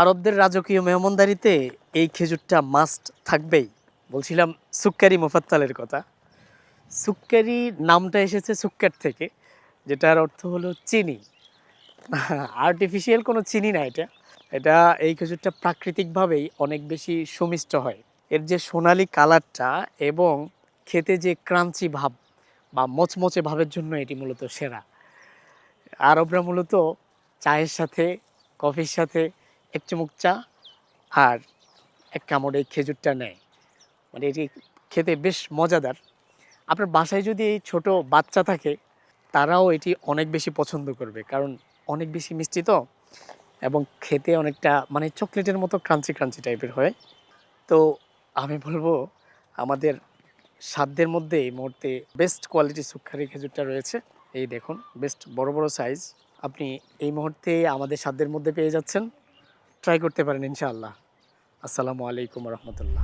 আরবদের রাজকীয় মেহমানদারিতে এই খেজুরটা মাস্ট থাকবেই। বলছিলাম সুক্কারি মুফাত্তালের কথা। সুক্কারি নামটা এসেছে সুক্কার থেকে, যেটার অর্থ হলো চিনি। আর্টিফিশিয়াল কোনো চিনি না এটা। এটা এই খেজুরটা প্রাকৃতিকভাবেই অনেক বেশি সুমিষ্ট হয়। এর যে সোনালি কালারটা এবং খেতে যে ক্রাঞ্চি ভাব বা মচমচে ভাবের জন্য এটি মূলত সেরা। আরবরা মূলত চায়ের সাথে, কফির সাথে এক চুমুক চা আর এক কামড় এই খেজুরটা নেয়। মানে এটি খেতে বেশ মজাদার। আপনার বাসায় যদি এই ছোটো বাচ্চা থাকে, তারাও এটি অনেক বেশি পছন্দ করবে। কারণ অনেক বেশি মিষ্টি তো, এবং খেতে অনেকটা মানে চকলেটের মতো ক্রাঞ্চি ক্রাঞ্চি টাইপের হয়। তো আমি বলব, আমাদের সাধ্যের মধ্যে এই মুহূর্তে বেস্ট কোয়ালিটি সুখারি খেজুরটা রয়েছে। এই দেখুন বেস্ট বড় বড় সাইজ আপনি এই মুহূর্তে আমাদের সাধ্যের মধ্যে পেয়ে যাচ্ছেন। ট্রাই করতে পারেন ইনশাআল্লাহ। আসসালামু আলাইকুম রহমতুল্লাহ।